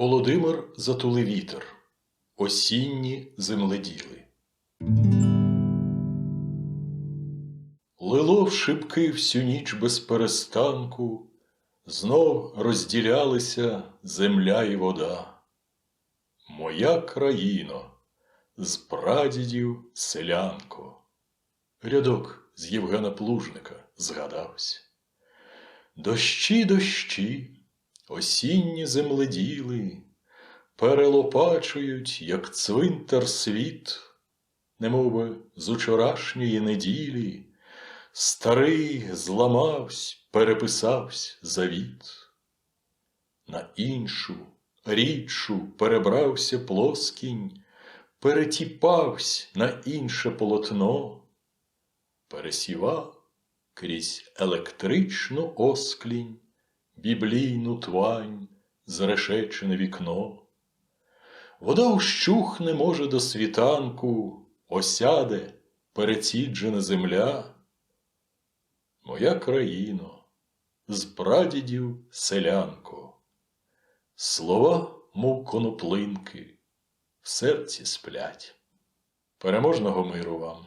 Володимир затулив вітер. Осінні земледіли. Лило в шибки всю ніч без перестанку, знов розділялися земля і вода. Моя країно, з прадідів селянко. Рядок з Євгена Плужника згадався. Дощі, дощі, осінні земледіли, перелопачують, як цвинтар світ, немовби з учорашньої неділі, старий зламавсь, переписавсь завіт. На іншу, рідшу перебрався плоскінь, перетіпавсь на інше полотно, пересівав крізь електричну осклінь, біблійну твань, зрешечене вікно. Вода ущухне, може, до світанку, осяде переціджена земля. Моя країно, з прадідів селянко, слова, мов коноплинки, в серці сплять. Переможного миру вам!